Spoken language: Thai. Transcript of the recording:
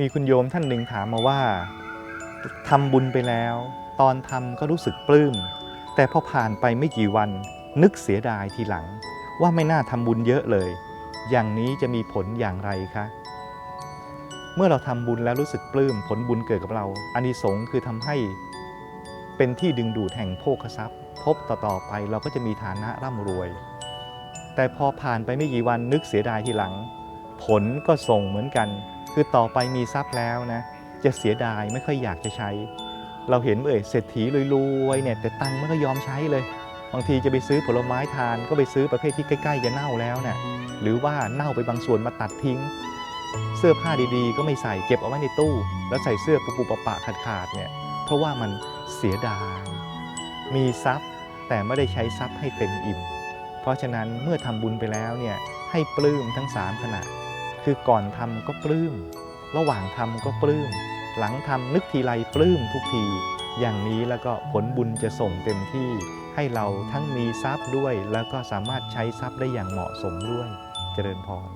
มีคุณโยมท่านหนึ่งถามมาว่าทำบุญไปแล้ว ตอนทำก็รู้สึกปลื้ม แต่พอผ่านไปไม่กี่วันนึกเสียดายทีหลัง ว่าไม่น่าทำบุญเยอะเลย อย่างนี้จะมีผลอย่างไรคะ เมื่อเราทำบุญแล้วรู้สึกปลื้มผลบุญเกิดกับเราอานิสงส์คือทำให้เป็นที่ดึงดูดแห่งโภคทรัพย์ พบต่อๆไปเราก็จะมีฐานะร่ำรวย แต่พอผ่านไปไม่กี่วันนึกเสียดายทีหลัง ผลก็ส่งเหมือนกัน คือต่อไปมีทรัพย์แล้วนะจะเสียดายไม่ค่อยอยากจะใช้ เราเห็นเอ่ยเศรษฐีรวยๆเนี่ยแต่ตังค์ไม่ก็ยอมใช้เลยบางทีจะไปซื้อผลไม้ทานก็ไปซื้อประเภทที่ใกล้ๆจะเน่าแล้วเนี่ยหรือว่าเน่าไปบางส่วนมาตัดทิ้ง เสื้อผ้าดีๆ ก็ไม่ใส่เก็บเอาไว้ในตู้ แล้วใส่เสื้อปุปุปะปะขาดๆเนี่ยเพราะว่ามันเสียดาย มีทรัพย์แต่ไม่ได้ใช้ทรัพย์ให้เต็มอิ่ม เพราะฉะนั้นเมื่อทำบุญไปแล้วเนี่ยให้ปลื้มทั้ง 3 ขณะ คือก่อนทำก็ปลื้ม ระหว่างทำก็ปลื้ม หลังทำนึกทีไรปลื้มทุกที อย่างนี้แล้วก็ผลบุญจะส่งเต็มที่ ให้เราทั้งมีทรัพย์ด้วย แล้วก็สามารถใช้ทรัพย์ได้อย่างเหมาะสมด้วย เจริญพร